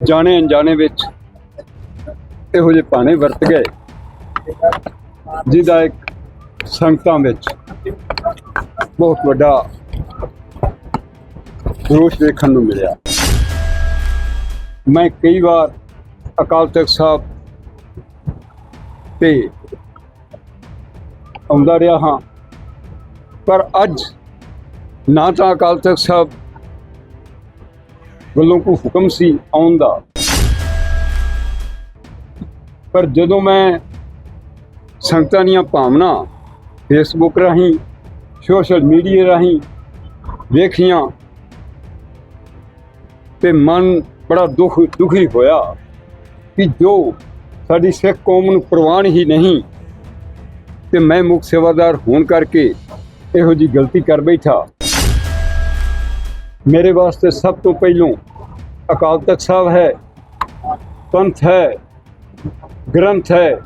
ਜਾਣੇ ਅਣਜਾਣੇ ਵਿੱਚ ਇਹੋ ਜਿਹੇ ਪਾਣੇ ਵਰਤ ਗਏ, ਜਿਹਦਾ ਇੱਕ ਸੰਗਤਾਂ ਵਿੱਚ ਬਹੁਤ ਵੱਡਾ ਰੋਸ਼ ਦੇਖਣ ਨੂੰ ਮਿਲਿਆ। ਮੈਂ ਕਈ ਵਾਰ ਅਕਾਲ ਤਖਤ ਸਾਹਿਬ ਤੇ ਆਉਂਦਾ ਰਿਹਾ ਹਾਂ, ਪਰ ਅੱਜ ਨਾ ਤਾਂ ਅਕਾਲ ਤਖਤ ਸਾਹਿਬ ਵੱਲੋਂ ਕੋਈ ਹੁਕਮ ਸੀ ਆਉਣ ਦਾ? ਪਰ ਜਦੋਂ ਮੈਂ ਸੰਗਤਾਂ ਦੀਆਂ ਭਾਵਨਾ ਫੇਸਬੁੱਕ ਰਾਹੀਂ ਸੋਸ਼ਲ ਮੀਡੀਆ ਰਾਹੀਂ ਵੇਖੀਆਂ ਤੇ ਮਨ ਬੜਾ ਦੁੱਖ, ਦੁਖੀ ਹੋਇਆ ਕਿ ਜੋ ਸਾਡੀ ਸਿੱਖ ਕੌਮ ਨੂੰ ਪ੍ਰਵਾਨ ਹੀ ਨਹੀਂ, ਤੇ ਮੈਂ ਮੁੱਖ ਸੇਵਾਦਾਰ ਹੋਣ ਕਰਕੇ ਇਹੋ ਜੀ ਗਲਤੀ ਕਰ ਬੈਠਾ। ਮੇਰੇ ਵਾਸਤੇ ਸਭ ਤੋਂ ਪਹਿਲੋਂ ਅਕਾਲ ਤਖਤ ਸਾਹਿਬ ਹੈ, ਪੰਥ ਹੈ, ਗ੍ਰੰਥ ਹੈ,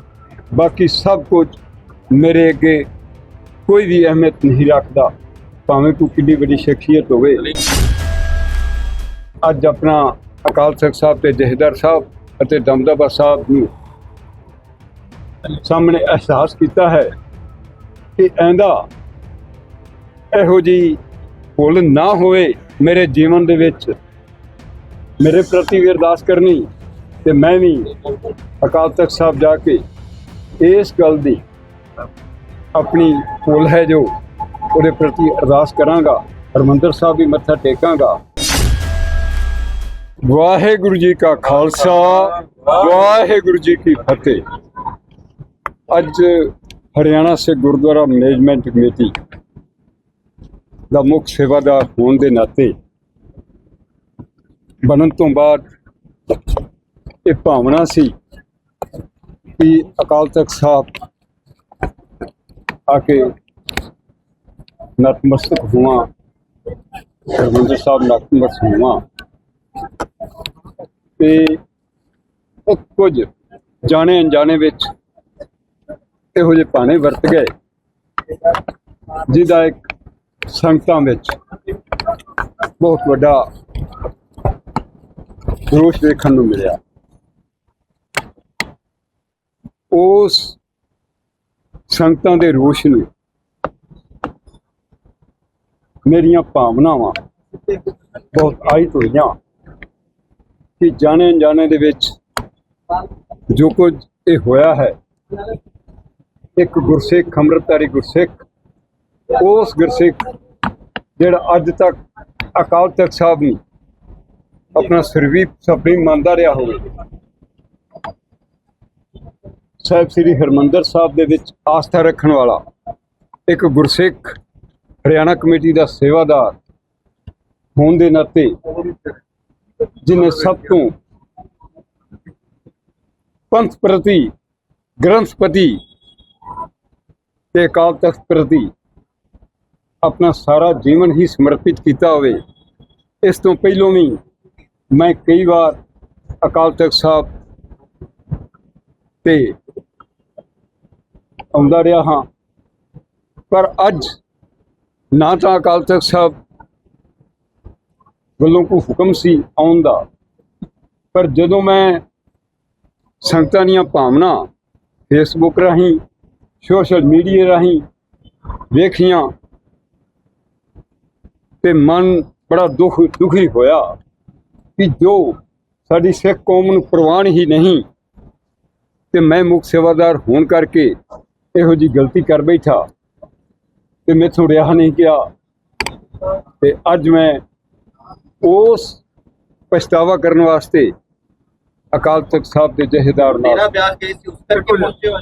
ਬਾਕੀ ਸਭ ਕੁਝ ਮੇਰੇ ਅੱਗੇ ਕੋਈ ਵੀ ਅਹਿਮੀਅਤ ਨਹੀਂ ਰੱਖਦਾ, ਭਾਵੇਂ ਕੋਈ ਕਿੰਨੀ ਵੱਡੀ ਸ਼ਖਸੀਅਤ ਹੋਵੇ। ਅੱਜ ਆਪਣਾ ਅਕਾਲ ਤਖਤ ਸਾਹਿਬ ਤੇ ਜਹੇਦਾਰ ਸਾਹਿਬ ਅਤੇ ਦਮਦਮਾ ਸਾਹਿਬ ਨੂੰ ਸਾਹਮਣੇ ਅਹਿਸਾਸ ਕੀਤਾ ਹੈ ਕਿ ਐਂਦਾ ਇਹੋ ਜੀ ਭੁੱਲ ਨਾ ਹੋਵੇ ਮੇਰੇ ਜੀਵਨ ਦੇ ਵਿੱਚ। ਮੇਰੇ ਪ੍ਰਤੀ ਵੀ ਅਰਦਾਸ ਕਰਨੀ ਤੇ ਮੈਂ ਵੀ ਅਕਾਲ ਤਖਤ ਸਾਹਿਬ ਜਾ ਕੇ ਇਸ ਗੱਲ ਦੀ ਆਪਣੀ ਭੁੱਲ ਹੈ ਜੋ ਉਹਦੇ ਪ੍ਰਤੀ ਅਰਦਾਸ ਕਰਾਂਗਾ, ਹਰਮੰਦਰ ਸਾਹਿਬ ਵੀ ਮੱਥਾ ਟੇਕਾਂਗਾ। ਵਾਹਿਗੁਰੂ ਜੀ ਕਾ ਖਾਲਸਾ, ਵਾਹਿਗੁਰੂ ਜੀ ਕੀ ਫਤਿਹ। ਅੱਜ ਹਰਿਆਣਾ ਸਿੱਖ ਗੁਰਦੁਆਰਾ ਮੈਨੇਜਮੈਂਟ ਕਮੇਟੀ ਦਾ ਮੁੱਖ ਸੇਵਾਦਾਰ ਹੋਣ ਦੇ ਨਾਤੇ ਬਣਨ ਤੋਂ ਬਾਅਦ ਇਹ ਭਾਵਨਾ ਸੀ ਕਿ ਅਕਾਲ ਤਖਤ ਸਾਹਿਬ ਆ ਕੇ ਨਤਮਸਤਕ ਹੋਵਾਂ, ਹਰਮੰਦਰ ਸਾਹਿਬ ਨਤਮਸਤਕ ਹੋਵਾਂ। ਤੇ ਉਹ ਕੁਝ ਜਾਣੇ ਅਣਜਾਣੇ ਵਿੱਚ ਇਹੋ ਜਿਹੇ ਪਾਣੇ ਵਰਤ ਗਏ, ਜਿਹਦਾ ਇੱਕ ਸੰਗਤਾਂ ਵਿੱਚ ਬਹੁਤ ਵੱਡਾ ਰੋਸ਼ ਦੇਖਣ ਨੂੰ ਮਿਲਿਆ। ਉਸ ਸੰਗਤਾਂ ਦੇ ਰੋਸ਼ ਨੂੰ ਮੇਰੀਆਂ ਭਾਵਨਾਵਾਂ ਬਹੁਤ ਆਇਤ ਹੋਈਆਂ ਕਿ ਜਾਣੇ ਅਣਜਾਣੇ ਦੇ ਵਿੱਚ ਜੋ ਕੁਝ ਇਹ ਹੋਇਆ ਹੈ, ਇੱਕ ਗੁਰਸਿੱਖ, ਅੰਮ੍ਰਿਤਧਾਰੀ ਗੁਰਸਿੱਖ, ਉਸ ਗੁਰਸਿੱਖ ਜਿਹੜਾ ਅੱਜ ਤੱਕ ਅਕਾਲ ਤਖਤ ਸਾਹਿਬ ਨੂੰ ਆਪਣਾ ਸਰਵੀਪ ਸੁਪਰੀਮ ਮੰਨਦਾ ਰਿਹਾ ਹੋਵੇ। ਸਾਹਿਬ ਸ੍ਰੀ ਹਰਮੰਦਰ ਸਾਹਿਬ ਦੇ ਵਿੱਚ ਆਸਥਾ ਰੱਖਣ ਵਾਲਾ ਇੱਕ ਗੁਰਸਿੱਖ, ਹਰਿਆਣਾ ਕਮੇਟੀ ਦਾ ਸੇਵਾਦਾਰ ਹੋਣ ਦੇ ਨਾਤੇ ਜਿਨੇ ਸਭ ਤੋਂ ਪੰਥ ਪ੍ਰਤੀ ਗ੍ਰੰਥ ਪ੍ਰਤੀ ਤੇ ਅਕਾਲ ਤਖਤ ਪ੍ਰਤੀ ਆਪਣਾ ਸਾਰਾ ਜੀਵਨ ਹੀ ਸਮਰਪਿਤ ਕੀਤਾ ਹੋਵੇ, ਇਸ ਤੋਂ ਪਹਿਲੋਂ ਵੀ ਮੈਂ ਕਈ ਵਾਰ ਅਕਾਲ ਤਖਤ ਸਾਹਿਬ ਤੇ ਆਉਂਦਾ ਰਿਹਾ ਹਾਂ, ਪਰ ਅੱਜ ਨਾ ਤਾਂ ਅਕਾਲ ਤਖਤ ਸਾਹਿਬ ਵੱਲੋਂ ਕੋਈ ਹੁਕਮ ਸੀ ਆਉਣ ਦਾ, ਪਰ ਜਦੋਂ ਮੈਂ ਸੰਗਤਾਂ ਦੀਆਂ ਭਾਵਨਾ ਫੇਸਬੁੱਕ ਰਾਹੀਂ ਸੋਸ਼ਲ ਮੀਡੀਆ ਰਾਹੀਂ ਵੇਖੀਆਂ ਤੇ ਮਨ ਬੜਾ ਦੁੱਖ ਦੁਖੀ ਹੋਇਆ ਕਿ ਜੋ ਸਾਡੀ ਸਿੱਖ ਕੌਮ ਨੂੰ ਪ੍ਰਵਾਨ ਹੀ ਨਹੀਂ ਤੇ ਮੈਂ ਮੁੱਖ ਸੇਵਾਦਾਰ ਹੋਣ ਕਰਕੇ ਇਹੋ ਜੀ ਗਲਤੀ ਕਰ ਬੈਠਾ। ਤੇ ਮੈਥੋਂ ਰਿਹਾ ਨਹੀਂ ਗਿਆ। ਤੇ ਅੱਜ ਮੈਂ ਉਸ ਪਛਤਾਵਾ ਕਰਨ ਵਾਸਤੇ ਅਕਾਲ ਤਖਤ ਸਾਹਿਬ ਦੇ ਜਹੇਦਾਰ ਮੇਰਾ ਨਾਲ ਬਿਆਨ ਗਈ ਸੀ ਉਸ ਕਰਕੇ ਪਹੁੰਚੇ ਹੋ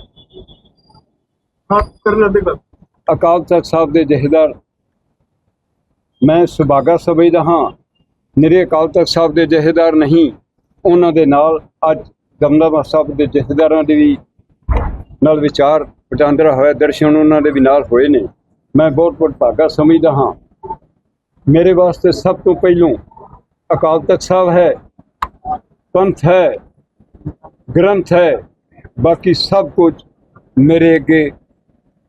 ਹਾਂ ਕਰਨਾ ਦੇ ਅਕਾਲ ਤਖਤ ਸਾਹਿਬ ਦੇ ਜਹੇਦਾਰ ਮੈਂ ਸੁਭਾਗਾ ਸਮਝਦਾ ਹਾਂ ਨਿਰੇ ਅਕਾਲ ਤਖਤ ਸਾਹਿਬ ਦੇ ਜਹੇਦਾਰ ਨਹੀਂ ਉਹਨਾਂ ਦੇ ਨਾਲ ਅੱਜ ਦਮਦਮਾ ਸਾਹਿਬ ਦੇ ਜਹੇਦਾਰਾਂ ਦੇ ਵੀ ਨਾਲ ਵਿਚਾਰ ਵਟਾਂਦਰਾ ਹੋਇਆ ਦਰਸ਼ਨ ਉਹਨਾਂ ਦੇ ਵੀ ਨਾਲ ਹੋਏ ਨੇ। ਮੈਂ ਬਹੁਤ ਬਹੁਤ ਭਾਗਾ ਸਮਝਦਾ ਹਾਂ। ਮੇਰੇ ਵਾਸਤੇ ਸਭ ਤੋਂ ਪਹਿਲੋਂ ਅਕਾਲ ਤਖਤ ਸਾਹਿਬ ਹੈ ਪੰਥ ਹੈ ਗ੍ਰੰਥ ਹੈ ਬਾਕੀ ਸਭ ਕੁਝ ਮੇਰੇ ਅੱਗੇ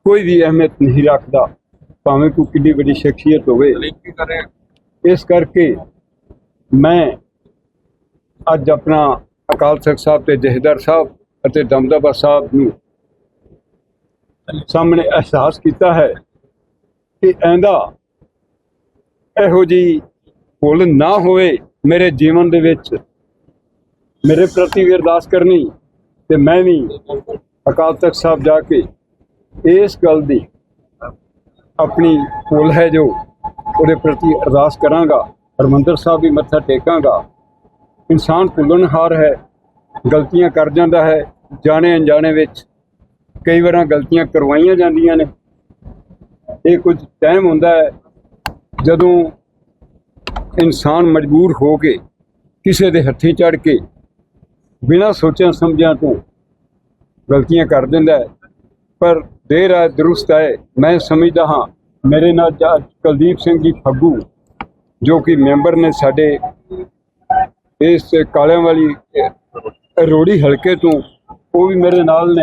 ਕੋਈ ਵੀ ਅਹਿਮੀਅਤ ਨਹੀਂ ਰੱਖਦਾ ਭਾਵੇਂ ਕੋਈ ਕਿੰਨੀ ਵੱਡੀ ਸ਼ਖਸੀਅਤ ਹੋਵੇ। ਇਸ ਕਰਕੇ ਮੈਂ ਅੱਜ ਆਪਣਾ ਅਕਾਲ ਤਖਤ ਸਾਹਿਬ ਤੇ ਜਹੇਦਾਰ ਸਾਹਿਬ ਅਤੇ ਦਮਦਮਾ ਸਾਹਿਬ ਨੂੰ ਸਾਹਮਣੇ ਅਹਿਸਾਸ ਕੀਤਾ ਹੈ ਕਿ ਐਂਦਾ ਇਹੋ ਜੀ ਭੁੱਲ ਨਾ ਹੋਵੇ ਮੇਰੇ ਜੀਵਨ ਦੇ ਵਿੱਚ। ਮੇਰੇ ਪ੍ਰਤੀ ਵੀ ਅਰਦਾਸ ਕਰਨੀ ਤੇ ਮੈਂ ਵੀ ਅਕਾਲ ਤਖਤ ਸਾਹਿਬ ਜਾ ਕੇ ਇਸ ਗੱਲ ਦੀ ਆਪਣੀ ਭੁੱਲ ਹੈ ਜੋ ਉਹਦੇ ਪ੍ਰਤੀ ਅਰਦਾਸ ਕਰਾਂਗਾ। ਹਰਮੰਦਰ ਸਾਹਿਬ ਵੀ ਮੱਥਾ ਟੇਕਾਂਗਾ। ਇਨਸਾਨ ਭੁੱਲਣਹਾਰ ਹੈ, ਗਲਤੀਆਂ ਕਰ ਜਾਂਦਾ ਹੈ, ਜਾਣੇ ਅਣਜਾਣੇ ਵਿੱਚ ਕਈ ਵਾਰਾਂ ਗਲਤੀਆਂ ਕਰਵਾਈਆਂ ਜਾਂਦੀਆਂ ਨੇ। ਇਹ ਕੁਝ ਟਾਈਮ ਹੁੰਦਾ ਹੈ ਜਦੋਂ ਇਨਸਾਨ ਮਜਬੂਰ ਹੋ ਕੇ ਕਿਸੇ ਦੇ ਹੱਥੀ ਚੜ ਕੇ ਬਿਨਾਂ ਸੋਚਿਆ ਸਮਝਿਆ ਤੋਂ ਗਲਤੀਆਂ ਕਰ ਦਿੰਦਾ ਹੈ। ਪਰ ਦੇਰ ਹੈ, ਦਰੁਸਤ ਹੈ, ਮੈਂ ਸਮਝਦਾ ਹਾਂ, ਮੇਰੇ ਨਾਲ ਜਾ- ਕੁਲਦੀਪ ਸਿੰਘ ਜੀ ਫੱਗੂ ਜੋ ਕਿ ਮੈਂਬਰ ਨੇ ਸਾਡੇ ਇਸ ਕਾਲਿਆਂ ਵਾਲੀ ਰੋੜੀ ਹਲਕੇ ਤੋਂ, ਉਹ ਵੀ ਮੇਰੇ ਨਾਲ ਨੇ।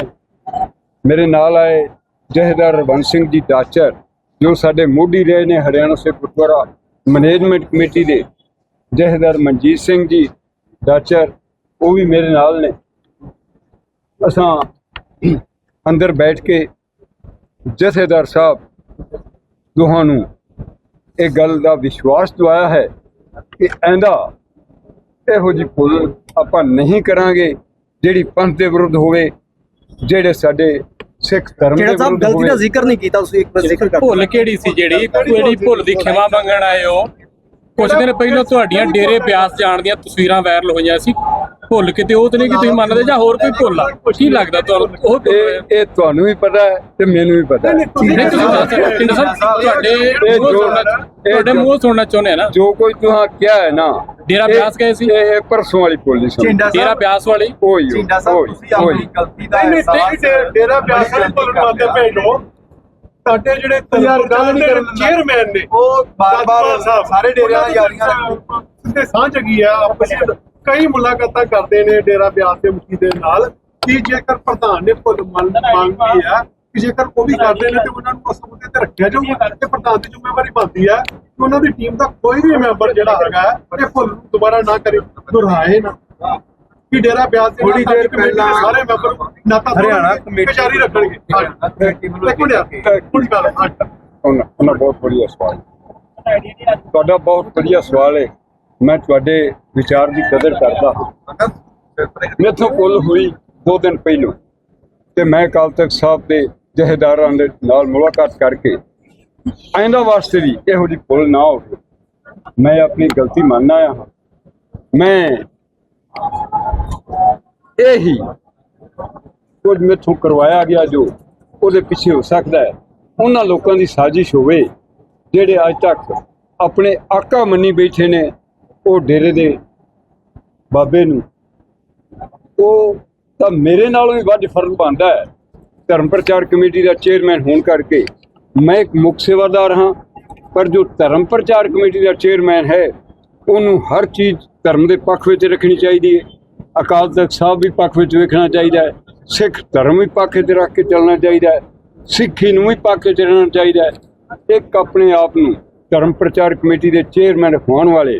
ਮੇਰੇ ਨਾਲ ਆਏ ਜਹੇਦਾਰ ਰਵੰਸ਼ ਸਿੰਘ ਜੀ ਦਾਚਰ, ਜੋ ਸਾਡੇ ਮੋਢੀ ਰਹੇ ਨੇ ਹਰਿਆਣਾ ਸਿੱਖ ਗੁਰਦੁਆਰਾ ਮੈਨੇਜਮੈਂਟ ਕਮੇਟੀ ਦੇ। ਜਹੇਦਾਰ ਮਨਜੀਤ ਸਿੰਘ ਜੀ ਦਾਚਰ, ਉਹ ਵੀ ਮੇਰੇ ਨਾਲ ਨੇ। ਅਸਾਂ ਅੰਦਰ ਬੈਠ ਕੇ ਜਥੇਦਾਰ ਸਾਹਿਬ ਦੋਹਾਂ ਨੂੰ ਇਹ ਗੱਲ ਦਾ ਵਿਸ਼ਵਾਸ ਦਵਾਇਆ ਹੈ ਕਿ ਐਂਦਾ ਇਹੋ ਜਿਹੀ ਭੁੱਲ ਆਪਾਂ ਨਹੀਂ ਕਰਾਂਗੇ ਜਿਹੜੀ ਪੰਥ ਦੇ ਵਿਰੁੱਧ ਹੋਵੇ ਜਿਹੜੇ ਸਾਡੇ ਸਿੱਖ ਧਰਮ ਦੇ ਵਿਰੁੱਧ ਗਲਤੀ ਦਾ ਹੋਵੇ। ਜ਼ਿਕਰ ਨਹੀਂ ਕੀਤਾ ਤੁਸੀਂ ਇੱਕ ਵਾਰ ਜ਼ਿਕਰ ਕਰ ਭੁੱਲ ਕਿਹੜੀ ਸੀ ਜਿਹੜੀ? ਕਿਹੜੀ ਭੁੱਲ ਦੀ ਖਿਮਾ ਮੰਗਣ ਆਏ ਹੋ। ਕੁਝ ਦਿਨ ਪਹਿਲਾਂ ਤੁਹਾਡੀਆਂ ਡੇਰੇ ਬਿਆਸ ਜਾਣ ਦੀਆਂ ਤਸਵੀਰਾਂ ਵਾਇਰਲ ਹੋਈਆਂ ਸੀ। ਭੁੱਲ ਕਿਤੇ ਉਹ ਤੇ ਨਹੀਂ ਕਿ ਤੁਸੀਂ ਮੰਨਦੇ ਜਾਂ ਹੋਰ ਕੋਈ ਭੁੱਲ ਆ? ਕੀ ਲੱਗਦਾ ਤੁਹਾਨੂੰ? ਉਹ ਭੁੱਲ ਹੋਇਆ? ਇਹ ਇਹ ਤੁਹਾਨੂੰ ਵੀ ਪਤਾ ਹੈ ਤੇ ਮੈਨੂੰ ਵੀ ਪਤਾ ਹੈ। ਨਹੀਂ ਤੁਸੀਂ ਦੱਸ ਪਿੰਡ ਸਾਹਿਬ ਤੁਹਾਡੇ ਇਹ ਮੂੰਹੋਂ ਜੋ- ਸੁਣਨਾ- ਇਹ ਤੁਹਾਡੇ ਜੋ- ਮੂੰਹ ਸੁਣਨਾ ਚਾਹੁੰਦੇ ਆ ਨਾ? ਜੋ ਕੋਈ ਤੁਹਾਂ ਕਿਹਾ ਹੈ ਨਾ ਡੇਰਾ ਇਹ- ਬਿਆਸ ਗਏ ਸੀ? ਇਹ ਇਹ ਪਰਸੋਂ ਵਾਲੀ ਪੋਲੀ ਸੀ ਝਿੰਡਾ ਡੇਰਾ ਬਿਆਸ ਵਾਲੀ? ਸਾਹਿਬ ਤੁਸੀਂ ਆਪਣੀ ਉਹੀ। ਗਲਤੀ ਦਾ ਨਹੀਂ ਨਹੀਂ ਅਹਿਸਾਸ ਡੇਰਾ- ਡੇਰਾ ਬਿਆਸ ਵਾਲੇ ਭੁੱਲਣ ਵਾਲੇ ਭੇਜੋ ਸਾਡੇ ਜਿਹੜੇ ਯਾਰ ਗੱਲ ਨਹੀਂ ਕਰਨ ਦਿੰਦਾ। ਚੇਅਰਮੈਨ ਨੇ। ਉਹ ਬਾਰ-ਬਾਰ ਸਾਰੇ ਡੇਰਿਆਂ ਉਹਨਾਂ ਯਾਰੀਆਂ ਤੇ ਸਾਂਝ ਹੈਗੀ ਆ ਆਪਸ ਵਿੱਚ ਕਈ ਮੁਲਾਕਾਤਾਂ ਕਰਦੇ ਨੇ ਡੇਰਾ ਬਿਆਸ ਦੇ ਮੁਖੀ ਦੇ ਨਾਲ ਕਿ ਜੇਕਰ ਪ੍ਰਧਾਨ ਨੇ ਭੁੱਲ ਮੰਨ ਮੰਗੀ ਆ ਕਿ ਜੇਕਰ ਉਹ ਵੀ ਕਰਦੇ ਨੇ ਤੇ ਉਹਨਾਂ ਨੂੰ ਉਸ ਮੁੱਦੇ ਤੇ ਰੱਖਿਆ ਜਾਊਗਾ ਤੇ ਪ੍ਰਧਾਨ ਦੀ ਜ਼ਿੰਮੇਵਾਰੀ ਬਣਦੀ ਹੈ ਕਿ ਉਹਨਾਂ ਦੀ ਟੀਮ ਦਾ ਕੋਈ ਵੀ ਮੈਂਬਰ ਜਿਹੜਾ ਹੈਗਾ ਇਹ ਭੁੱਲ ਨੂੰ ਦੁਬਾਰਾ ਨਾ ਕਰੇ ਦੁਹਰਾਏ ਨਾ। ਕਿ ਡੇਰਾ ਬਿਆਸ ਦੇ ਥੋੜ੍ਹੀ ਦੇਰ ਪਹਿਲਾਂ ਸਾਰੇ ਮੈਂਬਰ ਨਾਤਾ ਹਰਿਆਣਾ ਕਮੇਟੀ ਜਾਰੀ ਰੱਖਣਗੇ। ਕੁਝ ਗੱਲ ਉਹਨਾਂ ਬਹੁਤ ਵਧੀਆ ਸਵਾਲ। ਤੁਹਾਡਾ ਬਹੁਤ ਵਧੀਆ ਸਵਾਲ ਹੈ ਮੈਂ ਤੁਹਾਡੇ ਵਿਚਾਰ ਦੀ ਕਦਰ ਕਰਦਾ ਹਾਂ। ਮੇਥੋਂ ਕੁੱਲ ਹੋਈ ਦੋ ਦਿਨ ਪਹਿਲੋਂ ਤੇ ਮੈਂ ਅਕਾਲ ਤਖਤ ਸਾਹਿਬ ਦੇ ਜਹੇਦਾਰਾਂ ਦੇ ਨਾਲ ਮੁਲਾਕਾਤ ਕਰਕੇ ਆਇੰਦਾ ਵਾਸਤੇ ਵੀ ਇਹੋ ਜਿਹੀ ਭੁੱਲ ਨਾ ਹੋਵੇ। ਮੈਂ ਆਪਣੀ ਗਲਤੀ ਮੰਨਣਾ ਆ ਮੈਂ ਇਹੀ ਕੁਝ ਮੇਥੋਂ ਕਰਵਾਇਆ ਗਿਆ ਜੋ ਉਹਦੇ ਪਿੱਛੇ ਹੋ ਸਕਦਾ ਹੈ। ਉਹਨਾਂ ਲੋਕਾਂ ਦੀ ਸਾਜ਼ਿਸ਼ ਹੋਵੇ ਜਿਹੜੇ ਅੱਜ ਤੱਕ ਆਪਣੇ ਆਕਾ ਮੰਨੀ ਬੈਠੇ ਨੇ ਉਹ ਡੇਰੇ ਦੇ ਬਾਬੇ ਨੂੰ, ਉਹ ਤਾਂ ਮੇਰੇ ਨਾਲੋਂ ਵੀ ਵੱਧ ਫ਼ਰਕ ਬਣਦਾ ਹੈ। ਧਰਮ ਪ੍ਰਚਾਰ ਕਮੇਟੀ ਦਾ ਚੇਅਰਮੈਨ ਹੋਣ ਕਰਕੇ ਮੈਂ ਇੱਕ ਮੁੱਖ ਸੇਵਾਦਾਰ ਹਾਂ, ਪਰ ਜੋ ਧਰਮ ਪ੍ਰਚਾਰ ਕਮੇਟੀ ਦਾ ਚੇਅਰਮੈਨ ਹੈ, ਉਹਨੂੰ ਹਰ ਚੀਜ਼ ਧਰਮ ਦੇ ਪੱਖ ਵਿੱਚ ਰੱਖਣੀ ਚਾਹੀਦੀ ਹੈ। ਅਕਾਲ ਤਖਤ ਸਾਹਿਬ ਵੀ ਪੱਖ ਵਿੱਚ ਵੇਖਣਾ ਚਾਹੀਦਾ ਹੈ, ਸਿੱਖ ਧਰਮ ਵੀ ਪੱਖ ਵਿੱਚ ਰੱਖ ਕੇ ਚੱਲਣਾ ਚਾਹੀਦਾ ਹੈ, ਸਿੱਖੀ ਨੂੰ ਵੀ ਪੱਖ ਵਿੱਚ ਰਹਿਣਾ ਚਾਹੀਦਾ ਹੈ। ਇੱਕ ਆਪਣੇ ਆਪ ਨੂੰ ਧਰਮ ਪ੍ਰਚਾਰ ਕਮੇਟੀ ਦੇ ਚੇਅਰਮੈਨ ਹੋਣ ਵਾਲੇ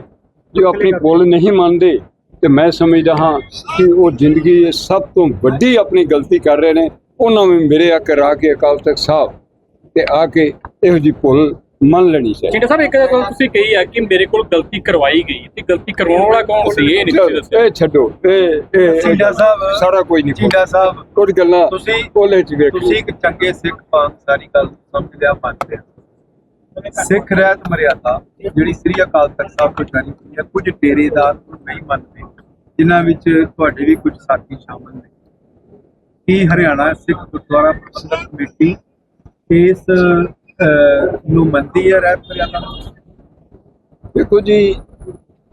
ਜੋ ਆਪਣੀ ਬੋਲ ਨਹੀਂ ਮੰਨਦੇ ਤੇ ਮੈਂ ਸਮਝਦਾ ਹਾਂ ਕਿ ਉਹ ਜ਼ਿੰਦਗੀ 'ਚ ਸਭ ਤੋਂ ਵੱਡੀ ਆਪਣੀ ਗਲਤੀ ਕਰ ਰਹੇ ਨੇ ਉਹਨਾਂ ਨੂੰ ਮੇਰੇ ਅੱਖ ਆ ਕੇ ਅਕਾਲ ਤਖਤ ਸਾਹਿਬ ਤੇ ਆ ਕੇ ਇਹੋ ਜਿਹੀ ਭੁੱਲ ਮੰਨ ਲੈਣੀ ਚਾਹੀਦੀ। ਜਿਹੜੇ ਸਾਹਿਬ ਇੱਕ ਗੱਲ ਤੁਸੀਂ ਕਹੀ ਆ ਕਿ ਮੇਰੇ ਕੋਲ ਗਲਤੀ ਕਰਵਾਈ ਗਈ ਤੇ ਗਲਤੀ ਕਰਵਾਉਣ ਵਾਲਾ ਕੌਣ ਸੀ? ਇਹ ਨਹੀਂ ਤੁਸੀਂ ਦੱਸਿਆ। ਇਹ ਛੱਡੋ ਇਹ ਇਹ ਝੀਂਡਾ ਸਾਹਿਬ ਸਾਰਾ ਕੋਈ ਨਹੀਂ ਸਾਹਿਬ ਕੁਝ ਗੱਲਾਂ ਤੁਸੀਂ- ਉਹਲੇ ਚ ਵੇਖੋ। ਤੁਸੀਂ ਇੱਕ ਚੰਗੇ ਸਿੱਖ ਪੰਥ ਸਾਰੀ ਗੱਲ ਸਮਝਦੇ ਆ ਮੰਨਦੇ ਆ। ਸਿੱਖ ਰਹਿਤ ਮਰਿਆਦਾ, ਜਿਹੜੀ ਸ੍ਰੀ ਅਕਾਲ ਤਖਤ ਸਾਹਿਬ ਤੋਂ ਜਾਰੀ ਹੋਈ ਹੈ, ਕੁਝ ਡੇਰੇਦਾਰ ਨਹੀਂ ਮੰਨਦੇ, ਜਿਨ੍ਹਾਂ ਵਿੱਚ ਤੁਹਾਡੇ ਵੀ ਕੁਝ ਸਾਥੀ ਸ਼ਾਮਲ ਨੇ। ਕੀ ਹਰਿਆਣਾ ਸਿੱਖ ਗੁਰਦੁਆਰਾ ਪ੍ਰਬੰਧਕ ਕਮੇਟੀ ਇਸ ਨੂੰ ਮੰਨਦੀ ਹੈ ਰਹਿਤ ਮਰਿਆਦਾ? ਦੇਖੋ ਜੀ,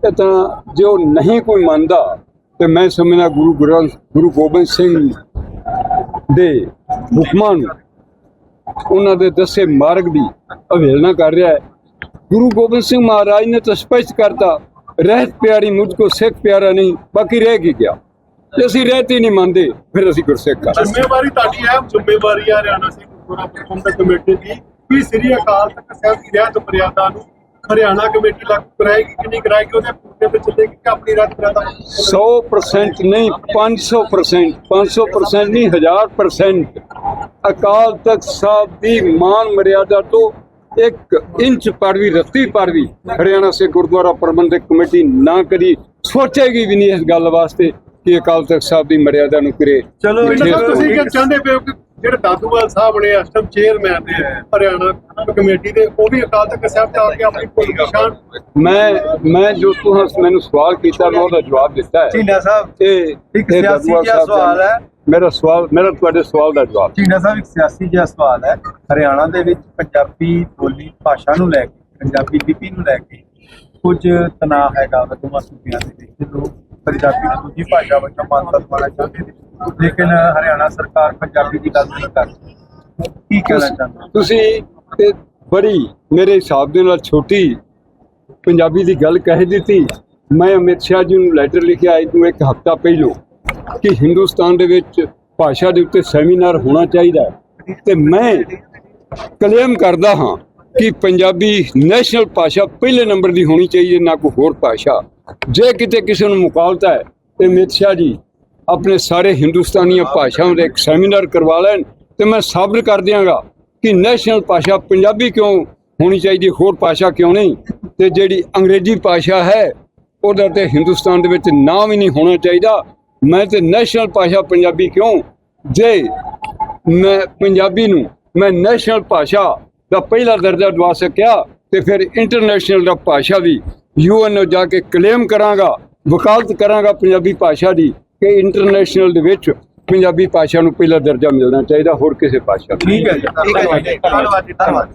ਇਹ ਤਾਂ ਜੋ ਨਹੀਂ ਕੋਈ ਮੰਨਦਾ, ਤੇ ਮੈਂ ਸਮਝਦਾ ਗੁਰੂ ਗ੍ਰੰਥ, ਗੁਰੂ ਗੋਬਿੰਦ ਸਿੰਘ ਦੇ ਹੁਕਮਾਂ ਨੂੰ ਉਹਨਾਂ ਦੇ ਦੱਸੇ ਮਾਰਗ ਦੀ ਅਵਹੇਲਨਾ ਕਰ ਰਿਹਾ ਹੈ। ਗੁਰੂ ਗੋਬਿੰਦ ਸਿੰਘ ਮਹਾਰਾਜ ਨੇ ਤਾਂ ਸਪਸ਼ਟ ਕਰਤਾ ਰਹਿਤ ਪਿਆਰੀ ਮੁਝ ਕੋ ਸਿੱਖ ਪਿਆਰਾ ਨਹੀਂ ਬਾਕੀ ਰਹਿ ਕੀ ਗਿਆ? ਜੇ ਅਸੀਂ ਰਹਿਤ ਹੀ ਨਹੀਂ ਮੰਨਦੇ ਫਿਰ ਅਸੀਂ ਗੁਰਸਿੱਖ ਕਰ ਜ਼ਿੰਮੇਵਾਰੀ ਤੁਹਾਡੀ ਹੈ ਜ਼ਿੰਮੇਵਾਰੀ ਹੈ ਹਰਿਆਣਾ ਸਿੱਖ ਗੁਰਦੁਆਰਾ ਪ੍ਰਬੰਧਕ ਕਮੇਟੀ ਦੀ ਕਿ ਸ੍ਰੀ ਅਕਾਲ ਤਖਤ ਸਾਹਿਬ ਦੀ ਰਹਿਤ ਮਰਿਆਦਾ ਨੂੰ ਹਰਿਆਣਾ ਕਮੇਟੀ ਲਾਗੂ ਕਰਾਏਗੀ ਕਿ ਨਹੀਂ ਕਰਾਏਗੀ ਉਹਦੇ ਪੁੱਤੇ ਤੇ ਚੱਲੇਗੀ ਕਿ ਆਪਣੀ ਰੱਦ ਕਰਾਦਾ 100% ਨਹੀਂ 500% 500% ਨਹੀਂ 1000% ਅਕਾਲ ਤਖਤ ਸਾਹਿਬ ਦੀ ਮਾਨ ਮਰਿਆਦਾ ਤੋਂ ਇੱਕ ਇੰਚ ਪਰ ਵੀ ਰੱਤੀ ਪਰ ਵੀ ਹਰਿਆਣਾ ਸੇ ਗੁਰਦੁਆਰਾ ਪ੍ਰਬੰਧਕ ਕਮੇਟੀ ਨਾ ਕਦੀ ਸੋਚੇਗੀ ਵੀ ਨਹੀਂ ਇਸ ਗੱਲ ਵਾਸਤੇ ਕਿ ਅਕਾਲ ਤਖਤ ਸਾਹਿਬ ਦੀ ਮਰਿਆਦਾ ਨੂੰ ਕਰੇ ਚਲੋ ਤੁਸੀਂ ਕੀ ਚਾਹੁੰਦੇ ਪਏ ਹੋ ਕਿ ਜਿਹੜੇ ਦਾਦੂਵਾਲ ਸਾਹਿਬ ਨੇ ਇਸ ਟਾਈਮ ਚੇਅਰਮੈਨ ਨੇ ਹਰਿਆਣਾ ਕਮੇਟੀ ਦੇ ਉਹ ਵੀ ਅਕਾਲ ਤਖਤ ਸਾਹਿਬ ਜਾ ਕੇ ਆਪਣੀ ਭੁੱਲ ਨਿਸ਼ਾਨ ਮੈਂ ਮੈਂ ਜੋ ਤੁਸੀਂ ਮੈਨੂੰ ਸਵਾਲ ਕੀਤਾ ਮੈਂ ਉਹਦਾ ਜਵਾਬ ਦਿੱਤਾ ਹੈ ਝੀਨਾ ਸਾਹਿਬ ਇਹ ਸਿਆਸੀ ਸਵਾਲ ਹੈ। ਮੇਰਾ ਸਵਾਲ ਮੇਰਾ ਤੁਹਾਡੇ ਸਵਾਲ ਦਾ ਜਵਾਬ। ਝੀਨਾ ਸਾਹਿਬ ਇੱਕ ਸਿਆਸੀ ਜਿਹਾ ਸਵਾਲ ਹੈ। ਹਰਿਆਣਾ ਦੇ ਵਿੱਚ ਪੰਜਾਬੀ ਬੋਲੀ ਭਾਸ਼ਾ ਨੂੰ ਲੈ ਕੇ ਪੰਜਾਬੀ ਲਿਪੀ ਨੂੰ ਲੈ ਕੇ ਕੁਝ ਤਣਾਅ ਹੈਗਾ ਦੋਵਾਂ ਸੂਬਿਆਂ ਦੇ ਵਿੱਚ। ਲੋਕ ਪੰਜਾਬੀ ਨੂੰ ਦੂਜੀ ਭਾਸ਼ਾ ਵਜੋਂ ਮਾਨਤਾ ਦਿਵਾਉਣਾ ਚਾਹੁੰਦੇ ਨੇ। ਲੇਕਿਨ ਹਰਿਆਣਾ ਸਰਕਾਰ ਪੰਜਾਬੀ ਦੀ ਗੱਲ ਨਹੀਂ ਕਰਦੀ। ਕੀ ਕਹਿਣਾ ਚਾਹੁੰਦੇ? ਤੁਸੀਂ ਤੇ ਬੜੀ ਮੇਰੇ ਹਿਸਾਬ ਦੇ ਨਾਲ ਛੋਟੀ ਪੰਜਾਬੀ ਦੀ ਗੱਲ ਕਹਿ ਦਿੱਤੀ। ਮੈਂ ਅਮਿਤ ਸ਼ਾਹ ਜੀ ਨੂੰ ਲੈਟਰ ਲਿਖਿਆ ਅੱਜ ਤੋਂ ਇੱਕ ਹਫ਼ਤਾ ਪਹਿਲੋਂ ਕਿ ਹਿੰਦੁਸਤਾਨ ਦੇ ਵਿੱਚ ਭਾਸ਼ਾ ਦੇ ਉੱਤੇ ਸੈਮੀਨਾਰ ਹੋਣਾ ਚਾਹੀਦਾ ਹੈ। ਤੇ ਮੈਂ ਕਲੇਮ ਕਰਦਾ ਹਾਂ ਕਿ ਪੰਜਾਬੀ ਨੈਸ਼ਨਲ ਭਾਸ਼ਾ ਪਹਿਲੇ ਨੰਬਰ ਦੀ ਹੋਣੀ ਚਾਹੀਦੀ ਨਾ ਕੋਈ ਹੋਰ ਭਾਸ਼ਾ। ਜੇ ਕਿਤੇ ਕਿਸੇ ਨੂੰ ਮੁਕਾਲਤਾ ਹੈ ਤੇ ਅਮਿਤ ਸ਼ਾਹ ਜੀ ਆਪਣੇ ਸਾਰੇ ਹਿੰਦੁਸਤਾਨੀਆਂ ਭਾਸ਼ਾਵਾਂ ਦੇ ਇੱਕ ਸੈਮੀਨਾਰ ਕਰਵਾ ਲੈਣ ਤੇ ਮੈਂ ਸਾਬਤ ਕਰ ਦਿਆਂਗਾ ਕਿ ਨੈਸ਼ਨਲ ਭਾਸ਼ਾ ਪੰਜਾਬੀ ਕਿਉਂ ਹੋਣੀ ਚਾਹੀਦੀ, ਹੋਰ ਭਾਸ਼ਾ ਕਿਉਂ ਨਹੀਂ? ਤੇ ਜਿਹੜੀ ਅੰਗਰੇਜ਼ੀ ਭਾਸ਼ਾ ਹੈ, ਉਹਦਾ ਤੇ ਹਿੰਦੁਸਤਾਨ ਦੇ ਵਿੱਚ ਨਾਮ ਹੀ ਨਹੀਂ ਹੋਣਾ ਚਾਹੀਦਾ। ਮੈਂ ਤੇ ਨੈਸ਼ਨਲ ਭਾਸ਼ਾ ਪੰਜਾਬੀ ਕਿਉਂ? ਜੇ ਮੈਂ ਪੰਜਾਬੀ ਨੂੰ ਮੈਂ ਨੈਸ਼ਨਲ ਭਾਸ਼ਾ ਦਾ ਪਹਿਲਾ ਦਰਜਾ ਦਵਾ ਸਕਿਆ ਤੇ ਫਿਰ ਇੰਟਰਨੈਸ਼ਨਲ ਦਾ ਭਾਸ਼ਾ ਵੀ ਯੂਐਨ ਨੂੰ ਜਾ ਕੇ ਕਲੇਮ ਕਰਾਂਗਾ ਵਕਾਲਤ ਕਰਾਂਗਾ ਪੰਜਾਬੀ ਭਾਸ਼ਾ ਦੀ ਕਿ ਇੰਟਰਨੈਸ਼ਨਲ ਦੇ ਵਿੱਚ ਪੰਜਾਬੀ ਭਾਸ਼ਾ ਨੂੰ ਪਹਿਲਾ ਦਰਜਾ ਮਿਲਣਾ ਚਾਹੀਦਾ ਹੋਰ ਕਿਸੇ ਭਾਸ਼ਾ ਨੂੰ ਠੀਕ ਹੈ ਜੀ ਧੰਨਵਾਦ ਜੀ ਧੰਨਵਾਦ ਜੀ ਧੰਨਵਾਦ।